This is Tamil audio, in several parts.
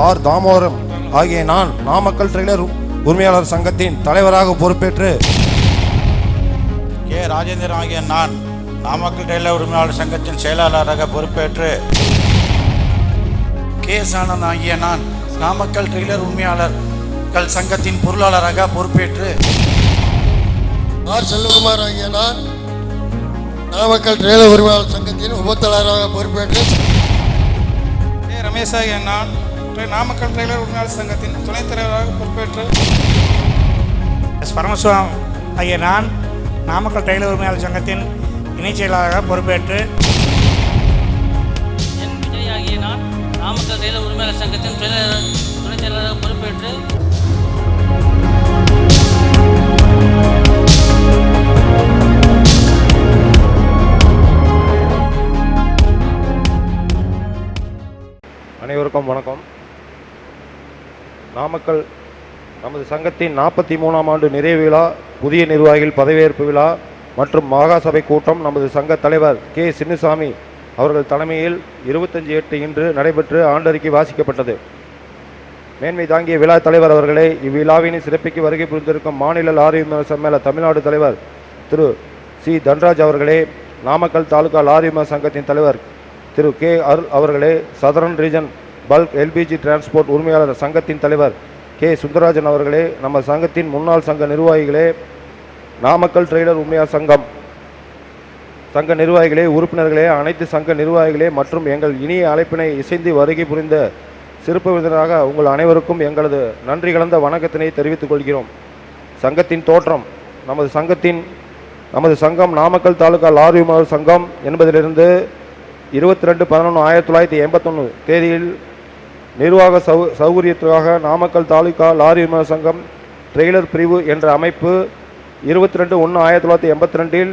ஆர் தாமோதரம் ஆகிய நான் நாமக்கல் ட்ரெய்லர் உரிமையாளர் சங்கத்தின் தலைவராக பொறுப்பேற்று கே. ராஜேந்திரன் ஆகிய நான் நாமக்கல் டெய்லர் உரிமையாளர் சங்கத்தின் செயலாளராக பொறுப்பேற்று கே. சானந்த் ஆகிய நான் நாமக்கல் டெய்லர் உரிமையாளர்கள் சங்கத்தின் பொருளாளராக பொறுப்பேற்று ஆர். செல்வகுமார் ஆகிய நான் நாமக்கல் ட்ரெயிலர் உரிமையாளர் சங்கத்தின் உபத்தலைவராக பொறுப்பேற்று ஏ ரமேஷ் ஆகிய நான் ட்ரெ- நாமக்கல் ட்ரெய்லர் உரிமையாளர் சங்கத்தின் துணைத் தலைவராக பொறுப்பேற்று எஸ். பரமசிவம் ஆகிய நான் நாமக்கல் டெய்லர் உரிமையாளர் சங்கத்தின் இணைச் செயலாளராக பொறுப்பேற்று என் விஜய் ஆகிய நான் நாமக்கல் ரயில் உரிமையாளர் சங்கத்தின் துணை- துணைத் செயலாளராக பொறுப்பேற்று அனைவருக்கும் வணக்கம். நாமக்கல் நமது சங்கத்தின் நாற்பத்தி மூணாம் ஆண்டு நிறைவு விழா புதிய நிர்வாகிகள் பதவியேற்பு விழா மற்றும் மகாசபை கூட்டம் நமது சங்க தலைவர் கே. சின்னசாமி அவர்கள் தலைமையில் இருபத்தஞ்சி எட்டு இன்று நடைபெற்று ஆண்டறிக்கை வாசிக்கப்பட்டது. மேன்மை தாங்கிய விழா தலைவர் அவர்களே இவ்விழாவினை சிறப்பிக்கு வருகை புரிந்திருக்கும் மாநில லாரி விமர்சன சம்மேள தமிழ்நாடு தலைவர் திரு. சி. தன்ராஜ் அவர்களே நாமக்கல் தாலுகா லாரி விமர்சன சங்கத்தின் தலைவர் திரு. கே. அருள் அவர்களே southern region bulk LPG transport உரிமையாளர் சங்கத்தின் தலைவர் கே. சுந்தரராஜன் அவர்களே நம்ம சங்கத்தின் முன்னாள் சங்க நிர்வாகிகளே நாமக்கல் ட்ரெய்லர் உரிமையாளர் சங்கம் சங்க நிர்வாகிகளே உறுப்பினர்களே அனைத்து சங்க நிர்வாகிகளே மற்றும் எங்கள் இனிய அழைப்பினை இசைந்து வருகை புரிந்த சிறப்பு விருந்தினராக உங்கள் அனைவருக்கும் எங்களது நன்றி கலந்த வணக்கத்தினை தெரிவித்துக் கொள்கிறோம். சங்கத்தின் தோற்றம் நமது சங்கத்தின் நமது சங்கம் நாமக்கல் தாலுகா லாரி உரிமையாளர் சங்கம் என்பதிலிருந்து இருபத்தி ரெண்டு பதினொன்று ஆயிரத்தி தொள்ளாயிரத்தி எண்பத்தொன்று தேதியில் நிர்வாக சௌ சௌகரியத்துக்காக நாமக்கல் தாலுகா லாரி உரிமையாளர் சங்கம் ட்ரெய்லர் பிரிவு என்ற அமைப்பு இருபத்தி ரெண்டு ஒன்று ஆயிரத்தி தொள்ளாயிரத்தி எண்பத்தி ரெண்டில்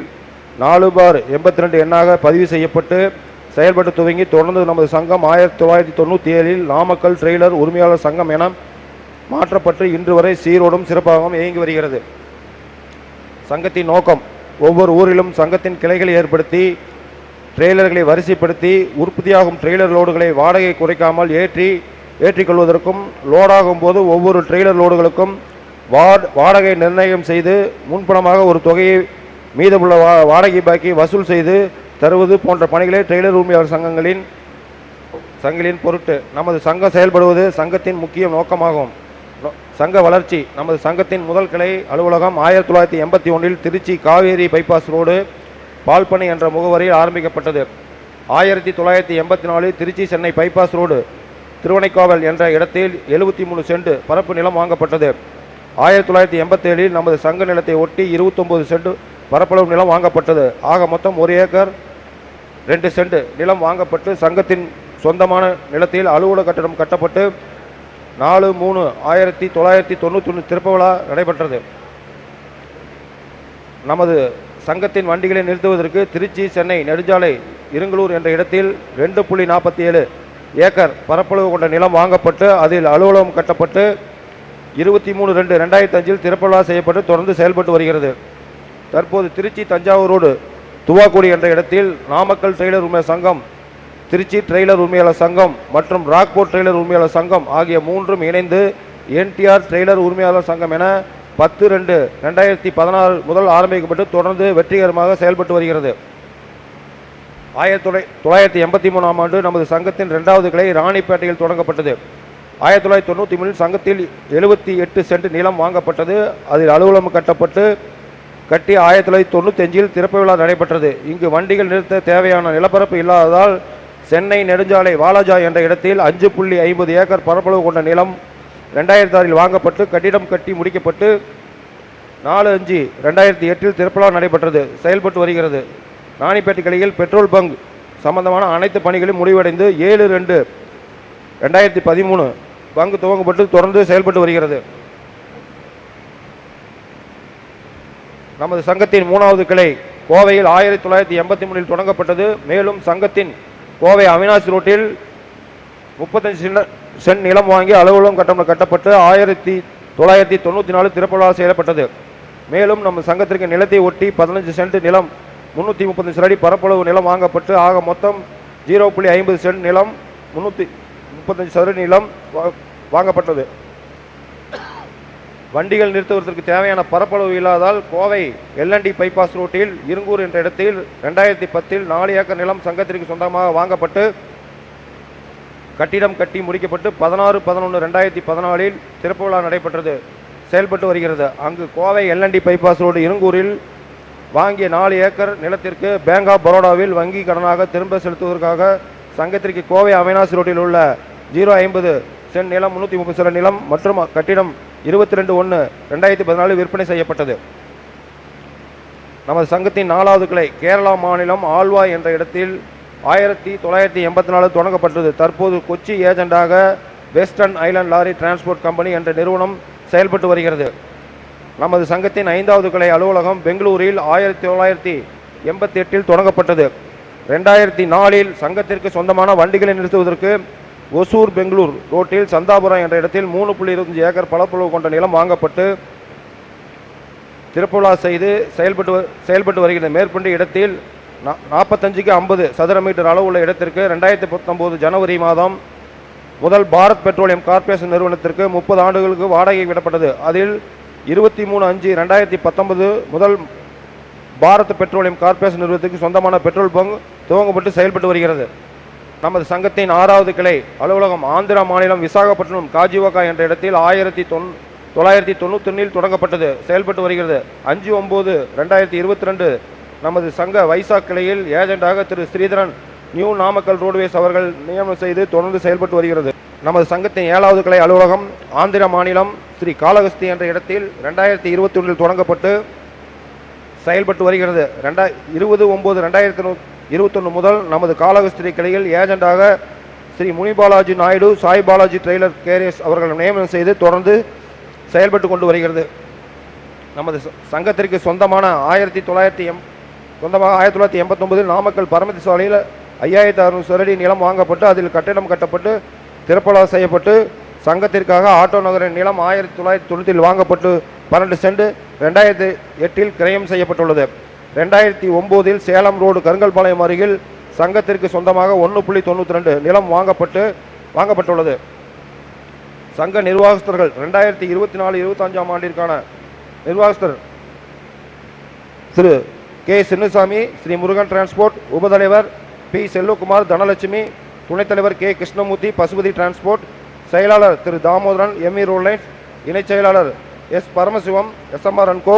நாலு பார் எண்பத்தி ரெண்டு எண்ணாக பதிவு செய்யப்பட்டு செயல்பட்டு துவங்கி தொடர்ந்து நமது சங்கம் ஆயிரத்தி தொள்ளாயிரத்தி தொண்ணூற்றி ஏழில் நாமக்கல் ட்ரெய்லர் உரிமையாளர் சங்கம் என மாற்றப்பட்டு இன்று வரை சீரோடும் சிறப்பாகவும் இயங்கி வருகிறது. சங்கத்தின் நோக்கம் ஒவ்வொரு ஊரிலும் சங்கத்தின் கிளைகளை ஏற்படுத்தி ட்ரெய்லர்களை வரிசைப்படுத்தி உற்பத்தியாகும் ட்ரெய்லர் லோடுகளை வாடகை குறைக்காமல் ஏற்றி ஏற்றிக்கொள்வதற்கும் லோடாகும் போது ஒவ்வொரு ட்ரெய்லர் லோடுகளுக்கும் வாட் வாடகை நிர்ணயம் செய்து முன்பணமாக ஒரு தொகையை மீதமுள்ள வா வாடகை பாக்கி வசூல் செய்து தருவது போன்ற பணிகளை ட்ரெய்லர் உரிமையாளர் சங்கங்களின் சங்கங்களின் பொருட்டு நமது சங்கம் செயல்படுவது சங்கத்தின் முக்கிய நோக்கமாகும். சங்க வளர்ச்சி நமது சங்கத்தின் முதல் கிளை அலுவலகம் ஆயிரத்தி தொள்ளாயிரத்தி எண்பத்தி ஒன்றில் திருச்சி காவேரி பைபாஸ் ரோடு பால்பனை என்ற முகவரியில் ஆரம்பிக்கப்பட்டது. ஆயிரத்தி தொள்ளாயிரத்தி எண்பத்தி நாலில் திருச்சி சென்னை பைபாஸ் ரோடு திருவனைக்காவல் என்ற இடத்தில் எழுபத்தி மூணு சென்ட் பரப்பு நிலம் வாங்கப்பட்டது. ஆயிரத்தி தொள்ளாயிரத்தி எண்பத்தேழில் நமது சங்க நிலத்தை ஒட்டி இருபத்தொம்போது சென்ட் பரப்பளவு நிலம் வாங்கப்பட்டது. ஆக மொத்தம் ஒரு ஏக்கர் ரெண்டு சென்ட் நிலம் வாங்கப்பட்டு சங்கத்தின் சொந்தமான நிலத்தில் அலுவலக கட்டடம் கட்டப்பட்டு நாலு மூணு ஆயிரத்தி தொள்ளாயிரத்தி தொண்ணூற்றி ஒன்று திறப்பு விழா நடைபெற்றது. நமது சங்கத்தின் வண்டிகளை நிறுத்துவதற்கு திருச்சி சென்னை நெடுஞ்சாலை இருங்கலூர் என்ற இடத்தில் ரெண்டு புள்ளி நாற்பத்தி ஏழு ஏக்கர் பரப்பளவு கொண்ட நிலம் வாங்கப்பட்டு அதில் அலுவலகம் கட்டப்பட்டு இருபத்தி மூணு ரெண்டு ரெண்டாயிரத்தி அஞ்சில் திறப்பலா செய்யப்பட்டு தொடர்ந்து செயல்பட்டு வருகிறது. தற்போது திருச்சி தஞ்சாவூரோடு துவாக்குடி என்ற இடத்தில் நாமக்கல் ட்ரெய்லர் உரிமை சங்கம் திருச்சி ட்ரெய்லர் உரிமையாளர் சங்கம் மற்றும் ராக்போர்ட் ட்ரெய்லர் உரிமையாளர் சங்கம் ஆகிய மூன்றும் இணைந்து என்டிஆர் ட்ரெய்லர் உரிமையாளர் சங்கம் என பத்து ரெண்டு ரெண்டாயிரத்தி பதினாறு முதல் ஆரம்பிக்கப்பட்டு தொடர்ந்து வெற்றிகரமாக செயல்பட்டு வருகிறது. ஆயிரத்தி தொள்ளை தொள்ளாயிரத்தி எண்பத்தி மூணாம் ஆண்டு நமது சங்கத்தின் ரெண்டாவது கிளை ராணிப்பேட்டையில் தொடங்கப்பட்டது. ஆயிரத்தி தொள்ளாயிரத்தி தொண்ணூற்றி மூணில் சங்கத்தில் எழுபத்தி எட்டு சென்ட் நிலம் வாங்கப்பட்டது. அதில் அலுவலகம் கட்டப்பட்டு கட்டி ஆயிரத்தி தொள்ளாயிரத்தி தொண்ணூத்தஞ்சில் திறப்பு விழா நடைபெற்றது. இங்கு வண்டிகள் நிறுத்த தேவையான நிலப்பரப்பு இல்லாததால் சென்னை நெடுஞ்சாலை வாலாஜா என்ற இடத்தில் அஞ்சு புள்ளி ஐம்பது ஏக்கர் பரப்பளவு கொண்ட நிலம் ரெண்டாயிரத்தி ஆறில் வாங்கப்பட்டு கட்டிடம் கட்டி முடிக்கப்பட்டு நாலு அஞ்சு ரெண்டாயிரத்தி எட்டில் திருப்பலா நடைபெற்றது. செயல்பட்டு வருகிறது. ராணிப்பேட்டை கிளையில் பெட்ரோல் பங்க் சம்பந்தமான அனைத்து பணிகளும் முடிவடைந்து ஏழு ரெண்டு ரெண்டாயிரத்தி பதிமூணு பங்கு துவங்கப்பட்டு தொடர்ந்து செயல்பட்டு வருகிறது. நமது சங்கத்தின் மூணாவது கிளை கோவையில் ஆயிரத்தி தொள்ளாயிரத்தி எண்பத்தி மூணில் தொடங்கப்பட்டது. மேலும் சங்கத்தின் கோவை அவினாசி ரோட்டில் முப்பத்தஞ்சு சென்ட் நிலம் வாங்கி அலுவலகம் கட்டணம் கட்டப்பட்டு ஆயிரத்தி தொள்ளாயிரத்தி தொண்ணூற்றி நாலு திறப்புலா செய்யப்பட்டது மேலும் நம்ம சங்கத்திற்கு நிலத்தை ஒட்டி பதினஞ்சு சென்ட் நிலம் முந்நூற்றி முப்பத்தஞ்சு அடி பரப்பளவு நிலம் வாங்கப்பட்டு ஆக மொத்தம் ஜீரோ புள்ளி ஐம்பது சென்ட் நிலம் முந்நூற்றி முப்பத்தஞ்சு சதுர நிலம் வாங்கப்பட்டது. வண்டிகள் நிறுத்துவதற்கு தேவையான பரப்பளவு இல்லாதால் கோவை எல்என்டி பைபாஸ் ரோட்டில் இருங்கூர் என்ற இடத்தில் ரெண்டாயிரத்தி பத்தில் நாலு ஏக்கர் நிலம் சங்கத்திற்கு சொந்தமாக வாங்கப்பட்டு கட்டிடம் கட்டி முடிக்கப்பட்டு பதினாறு பதினொன்று ரெண்டாயிரத்தி பதினாலில் திறப்பு விழா நடைபெற்றது செயல்பட்டு வருகிறது. அங்கு Kovai L and T bypass road இருங்கூரில் வாங்கிய நாலு ஏக்கர் நிலத்திற்கு பேங்க் ஆஃப் பரோடாவில் வங்கி கடனாக திரும்ப செலுத்துவதற்காக சங்கத்திற்கு கோவை அவினாசி ரோட்டில் உள்ள ஜீரோ ஐம்பது சென்ட் நிலம் முன்னூற்றி முப்பது சில நிலம் மற்றும் கட்டிடம் இருபத்தி ரெண்டு ஒன்று ரெண்டாயிரத்தி பதினாலு விற்பனை செய்யப்பட்டது. நமது சங்கத்தின் நாலாவது கிளை கேரளா மாநிலம் ஆழ்வா என்ற இடத்தில் ஆயிரத்தி தொள்ளாயிரத்தி எண்பத்தி நாலு தொடங்கப்பட்டது. தற்போது Kochi ஏஜெண்டாக western island lorry transport company என்ற நிறுவனம் செயல்பட்டு வருகிறது. நமது சங்கத்தின் ஐந்தாவது கிளை அலுவலகம் பெங்களூரில் ஆயிரத்தி தொள்ளாயிரத்தி எண்பத்தி எட்டில் தொடங்கப்பட்டது. ரெண்டாயிரத்தி நாலில் சங்கத்திற்கு சொந்தமான வண்டிகளை நிறுத்துவதற்கு ஒசூர் பெங்களூர் ரோட்டில் சந்தாபுரம் என்ற இடத்தில் மூணு புள்ளி இருபத்தஞ்சு ஏக்கர் பலப்பளவு கொண்ட நிலம் வாங்கப்பட்டு திருப்புலா செய்து செயல்பட்டு வ- செயல்பட்டு வருகிறது. மேற்கொண்ட இடத்தில் நா- நாற்பத்தஞ்சுக்கு ஐம்பது சதுர மீட்டர் அளவு உள்ள இடத்திற்கு ரெண்டாயிரத்தி பத்தொம்போது ஜனவரி மாதம் முதல் பாரத் பெட்ரோலியம் கார்ப்பரேஷன் நிறுவனத்திற்கு முப்பது ஆண்டுகளுக்கு வாடகை விடப்பட்டது. அதில் இருபத்தி மூணு அஞ்சு ரெண்டாயிரத்தி பத்தொன்பது முதல் பாரத் பெட்ரோலியம் கார்ப்பரேஷன் நிறுவனத்துக்கு சொந்தமான பெட்ரோல் பங்க் துவங்கப்பட்டு செயல்பட்டு வருகிறது. நமது சங்கத்தின் ஆறாவது கிளை அலுவலகம் ஆந்திரா மாநிலம் விசாகப்பட்டினம் காஜிவாக்கா என்ற இடத்தில் ஆயிரத்தி தொன் தொள்ளாயிரத்தி தொண்ணூத்தொன்னில் தொடங்கப்பட்டது செயல்பட்டு வருகிறது. அஞ்சு ஒம்பது ரெண்டாயிரத்தி இருபத்தி ரெண்டு நமது சங்க வைசாக் கிளையில் ஏஜெண்டாக திரு ஸ்ரீதரன் நியூ நாமக்கல் ரோடுவேஸ் அவர்கள் நியமனம் செய்து தொடர்ந்து செயல்பட்டு வருகிறது. நமது சங்கத்தின் ஏழாவது கலை அலுவலகம் ஆந்திர மாநிலம் ஸ்ரீ காளகஸ்தி என்ற இடத்தில் ரெண்டாயிரத்தி இருபத்தி ஒன்றில் தொடங்கப்பட்டு செயல்பட்டு வருகிறது. ரெண்டா இருபது ஒம்பது ரெண்டாயிரத்தி நூ இருபத்தொன்று முதல் நமது காளகஸ்திரி கிளையில் ஏஜெண்டாக ஸ்ரீ முனிபாலாஜி நாயுடு சாய் பாலாஜி ட்ரெய்லர் கேரியஸ் அவர்கள் நியமனம் செய்து தொடர்ந்து செயல்பட்டு கொண்டு வருகிறது. நமது ச- சங்கத்திற்கு சொந்தமான ஆயிரத்தி தொள்ளாயிரத்தி எம் சொந்தமாக ஆயிரத்தி தொள்ளாயிரத்தி எண்பத்தொம்பதில் நாமக்கல் பரமதி சாலையில் ஐயாயிரத்தி அறுநூறு சரடி நிலம் வாங்கப்பட்டு அதில் கட்டிடம் கட்டப்பட்டு திருப்பலா செய்யப்பட்டு சங்கத்திற்காக ஆட்டோ நகரின் நிலம் ஆயிரத்தி தொள்ளாயிரத்தி தொண்ணூற்றில் வாங்கப்பட்டு பன்னெண்டு சென்ட் ரெண்டாயிரத்தி எட்டில் கிரயம் செய்யப்பட்டுள்ளது. ரெண்டாயிரத்தி ஒம்போதில் சேலம் ரோடு கருங்கல்பாளையம் அருகில் சங்கத்திற்கு சொந்தமாக ஒன்று புள்ளி தொண்ணூற்றி ரெண்டு நிலம் வாங்கப்பட்டு வாங்கப்பட்டுள்ளது. சங்க நிர்வாகஸ்தர்கள் ரெண்டாயிரத்தி இருபத்தி நாலு இருபத்தஞ்சாம் ஆண்டிற்கான நிர்வாகஸ்தர் திரு கே சின்னசாமி ஸ்ரீ முருகன் டிரான்ஸ்போர்ட் உபதலைவர் பி செல்வகுமார் தனலட்சுமி துணைத் தலைவர் கே. கிருஷ்ணமூர்த்தி பசுபதி டிரான்ஸ்போர்ட் செயலாளர் திரு. தாமோதரன் எம்இ ரோலைன்ஸ் இணைச் செயலாளர் எஸ். பரமசிவம் எஸ்எம்ஆர் அன்கோ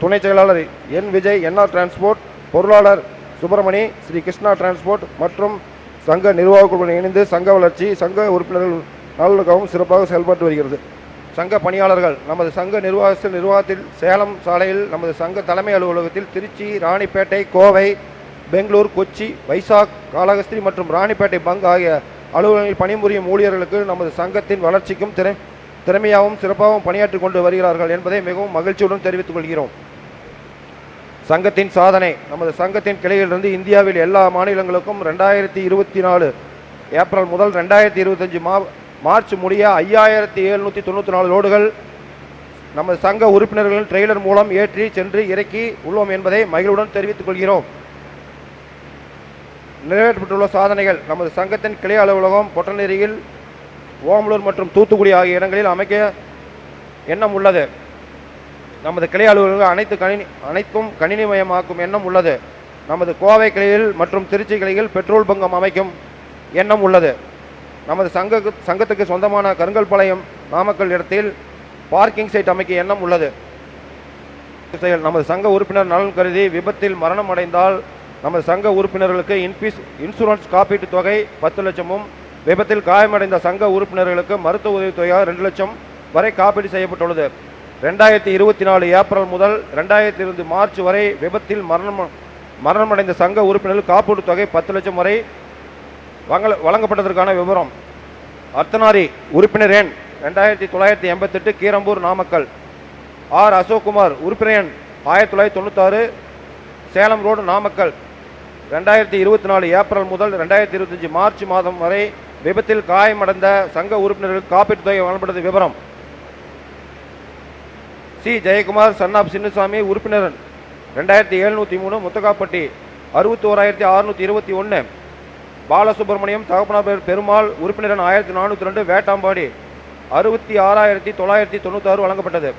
துணைச் செயலாளர் என். விஜய் என்ஆர் டிரான்ஸ்போர்ட் பொருளாளர் சுப்பிரமணி ஸ்ரீ. கிருஷ்ணா டிரான்ஸ்போர்ட் மற்றும் சங்க நிர்வாகக்குழுவுடன் இணைந்து சங்க வளர்ச்சி சங்க உறுப்பினர்கள் நலனுக்காகவும் சிறப்பாக செயல்பட்டு வருகிறது. சங்க பணியாளர்கள் நமது சங்க நிர்வாகத்தில் நிர்வாகத்தில் சேலம் சாலையில் நமது சங்க தலைமை அலுவலகத்தில் திருச்சி ராணிப்பேட்டை கோவை பெங்களூர் கொச்சி வைசாக் காளகஸ்திரி மற்றும் ராணிப்பேட்டை பங்க் ஆகிய அலுவலகங்களில் பணிபுரியும் ஊழியர்களுக்கு நமது சங்கத்தின் வளர்ச்சிக்கும் திற திறமையாகவும் சிறப்பாகவும் பணியாற்றி கொண்டு வருகிறார்கள் என்பதை மிகவும் மகிழ்ச்சியுடன் தெரிவித்துக் கொள்கிறோம். சங்கத்தின் சாதனை நமது சங்கத்தின் கிளையிலிருந்து இந்தியாவில் எல்லா மாநிலங்களுக்கும் ரெண்டாயிரத்தி இருபத்தி நாலு ஏப்ரல் முதல் ரெண்டாயிரத்தி இருபத்தஞ்சு மா மார்ச் முடிய ஐயாயிரத்தி எழுநூற்றி தொண்ணூற்றி நாலு லோடுகள் நமது சங்க உறுப்பினர்களின் ட்ரெய்லர் மூலம் ஏற்றி சென்று இறக்கி உள்ளோம் என்பதை மகிழ்வுடன் தெரிவித்துக் கொள்கிறோம். நிறைவேற்றப்பட்டுள்ள சாதனைகள் நமது சங்கத்தின் கிளை அலுவலகம் பொட்டநெறியில் ஓமலூர் மற்றும் தூத்துக்குடி ஆகிய இடங்களில் அமைக்க எண்ணம் உள்ளது. நமது கிளை அலுவலகம் அனைத்து கணினி அனைத்தும் கணினிமயமாக்கும் எண்ணம் உள்ளது. நமது கோவை கிளையில் மற்றும் திருச்சி கிளையில் பெட்ரோல் பங்கம் அமைக்கும் எண்ணம் உள்ளது. நமது சங்க சங்கத்துக்கு சொந்தமான கருங்கல்பாளையம் நாமக்கல் இடத்தில் பார்க்கிங் சைட் அமைக்க எண்ணம் உள்ளது. செயல் நமது சங்க உறுப்பினர் நலன் கருதி விபத்தில் மரணம் அடைந்தால் நமது சங்க உறுப்பினர்களுக்கு இன்பீஸ் இன்சூரன்ஸ் காப்பீட்டுத் தொகை பத்து லட்சமும் விபத்தில் காயமடைந்த சங்க உறுப்பினர்களுக்கு மருத்துவ உதவித்தொகையாக ரெண்டு லட்சம் வரை காப்பீடு செய்யப்பட்டுள்ளது. ரெண்டாயிரத்தி இருபத்தி நாலு ஏப்ரல் முதல் ரெண்டாயிரத்தி இருபது மார்ச் வரை விபத்தில் மரணம் மரணமடைந்த சங்க உறுப்பினர்கள் காப்பீட்டுத் தொகை பத்து லட்சம் வரை வழங்க வழங்கப்பட்டதற்கான விவரம். அர்த்தனாரி உறுப்பினர் எண் ரெண்டாயிரத்தி தொள்ளாயிரத்தி எண்பத்தெட்டு கீரம்பூர் நாமக்கல். ஆர். அசோக்குமார் உறுப்பினர் எண் ஆயிரத்தி தொள்ளாயிரத்தி தொண்ணூத்தாறு சேலம் ரோடு நாமக்கல். ரெண்டாயிரத்தி இருபத்தி நாலு ஏப்ரல் முதல் ரெண்டாயிரத்தி இருபத்தஞ்சி மார்ச் மாதம் வரை விபத்தில் காயமடைந்த சங்க உறுப்பினர்களுக்கு காப்பீட்டுத் தொகை வழங்கப்பட்டது விவரம் சி. ஜெயக்குமார் சன்னாப் சின்னசாமி உறுப்பினர் ரெண்டாயிரத்தி எழுநூற்றி மூணு முத்தகாப்பட்டி அறுபத்தி ஓராயிரத்தி அறுநூற்றி இருபத்தி ஒன்று பாலசுப்ரமணியம் தகப்பனார் பெருமாள் உறுப்பினரன் ஆயிரத்தி நானூற்றி ரெண்டு வேட்டாம்பாடி அறுபத்தி ஆறாயிரத்தி தொள்ளாயிரத்தி தொண்ணூத்தாறு வழங்கப்பட்டது.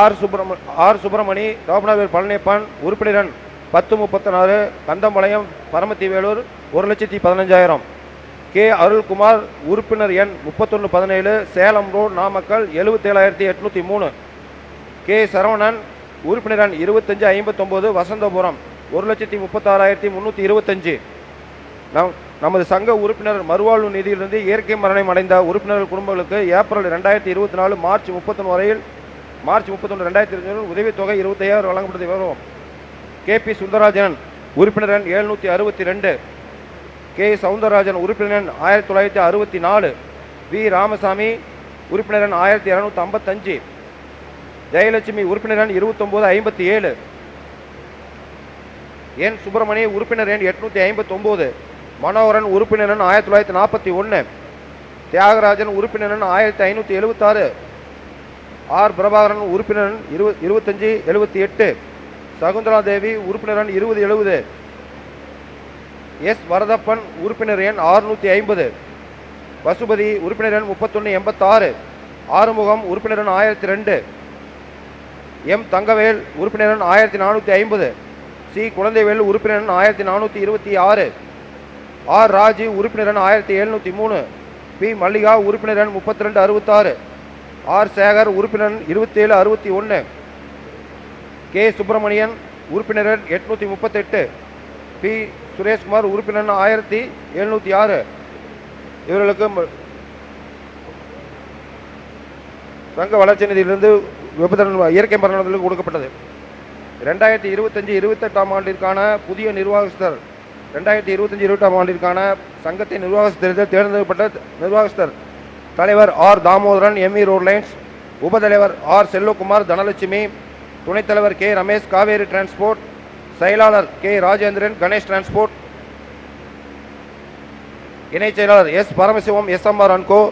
ஆர். சுப்ரம ஆர். சுப்பிரமணி தகப்பனார் பழனியப்பன் உறுப்பினரன் பத்து முப்பத்தி நாலு கந்தம்பாளையம் பரமத்தி வேலூர் ஒரு லட்சத்தி பதினஞ்சாயிரம். கே. அருள்குமார் உறுப்பினர் எண் முப்பத்தொன்று பதினேழு சேலம் ரோடு நாமக்கல் எழுபத்தேழாயிரத்தி எட்நூற்றி மூணு. கே. சரவணன் உறுப்பினர் எண் இருபத்தஞ்சு ஐம்பத்தொம்போது வசந்தபுரம் ஒரு லட்சத்தி முப்பத்தாறாயிரத்தி முந்நூற்றி இருபத்தஞ்சு. நம் நமது சங்க உறுப்பினர் மறுவாழ்வு நிதியிலிருந்து இயற்கை மரணம் அடைந்த உறுப்பினர்கள் குடும்பங்களுக்கு ஏப்ரல் ரெண்டாயிரத்தி இருபத்தி நாலு மார்ச் முப்பத்தொன்று வரையில் மார்ச் முப்பத்தொன்று ரெண்டாயிரத்தி இருபத்தி உதவித்தொகை இருபத்தையாயிரம் வழங்கப்பட்டது வரும் கே பி சுந்தரராஜன் உறுப்பினர் எண் எழுநூற்றி அறுபத்தி ரெண்டு. கே சவுந்தரராஜன் உறுப்பினர் எண் ஆயிரத்தி தொள்ளாயிரத்தி அறுபத்தி நாலு. வி ராமசாமி உறுப்பினர் எண் ஆயிரத்தி இரநூத்தி ஐம்பத்தஞ்சு. ஜெயலட்சுமி உறுப்பினர் எண் இருபத்தொம்போது ஐம்பத்தி ஏழு. என் சுப்பிரமணிய உறுப்பினர் எண் எட்நூற்றி ஐம்பத்தொம்போது. மனோகரன் உறுப்பினர் எண் ஆயிரத்தி தொள்ளாயிரத்தி நாற்பத்தி ஒன்று தியாகராஜன் உறுப்பினர் எண் ஆயிரத்தி ஐநூற்றி எழுபத்தாறு ஆர். பிரபாகரன் உறுப்பினர் எண் இரு எழுபத்தி எட்டு. சகுந்தலா தேவி உறுப்பினர் எண் இருபது எழுபது. எஸ். வரதப்பன் உறுப்பினர் எண் ஆறுநூற்றி ஐம்பது. பசுபதி உறுப்பினர் எண் முப்பத்தொன்று எண்பத்தாறு. ஆறுமுகம் உறுப்பினர் எண் ஆயிரத்தி ரெண்டு. எம். தங்கவேல் உறுப்பினர் எண் ஆயிரத்தி நானூற்றி ஐம்பது. சி. குழந்தைவேல் உறுப்பினர் எண் ஆயிரத்தி நானூற்றி இருபத்தி ஆறு. ஆர். ராஜு உறுப்பினர் எண் ஆயிரத்தி எழுநூற்றி மூணு. பி. மல்லிகா உறுப்பினர் எண் முப்பத்தி ரெண்டு அறுபத்தாறு. ஆர். சேகர் உறுப்பினர் இருபத்தேழு அறுபத்தி ஒன்று கே. சுப்பிரமணியன் உறுப்பினர் எட்நூற்றி முப்பத்தெட்டு. பி. சுரேஷ்குமார் உறுப்பினர் ஆயிரத்தி எழுநூற்றி ஆறு. இவர்களுக்கு சங்க வளர்ச்சி நிதியிலிருந்து விபத்து இயற்கை மரணங்களுக்கு கொடுக்கப்பட்டது. ரெண்டாயிரத்தி இருபத்தஞ்சி இருபத்தெட்டாம் ஆண்டிற்கான புதிய நிர்வாகஸ்தர் ரெண்டாயிரத்தி இருபத்தஞ்சி இருபத்தாம் ஆண்டிற்கான சங்கத்தின் நிர்வாகஸ்தரில் தேர்ந்தெடுக்கப்பட்ட நிர்வாகஸ்தர் தலைவர் R. Damodaran M E road lines உபதலைவர் R. Selvakumar Dhanalakshmi துணைத் தலைவர் கே. ரமேஷ் காவேரி டிரான்ஸ்போர்ட் செயலாளர் கே. ராஜேந்திரன் கணேஷ் டிரான்ஸ்போர்ட். இணைச் செயலாளர் S. Paramasivam SMR and co.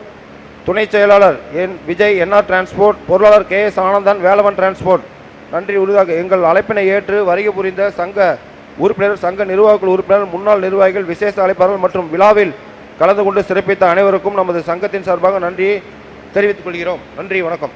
துணைச் செயலாளர் என். Vijay NR transport. பொருளாளர் K. S. Anandan Velavan transport. நன்றி உறுதியாக எங்கள் அழைப்பினை ஏற்று வருகை புரிந்த சங்க உறுப்பினர் சங்க நிர்வாகிகள் உறுப்பினர் முன்னாள் நிர்வாகிகள் விசேஷ அழைப்பாளர்கள் மற்றும் விழாவில் கலந்து கொண்டு சிறப்பித்த அனைவருக்கும் நமது சங்கத்தின் சார்பாக நன்றியை தெரிவித்துக் கொள்கிறோம். நன்றி வணக்கம்.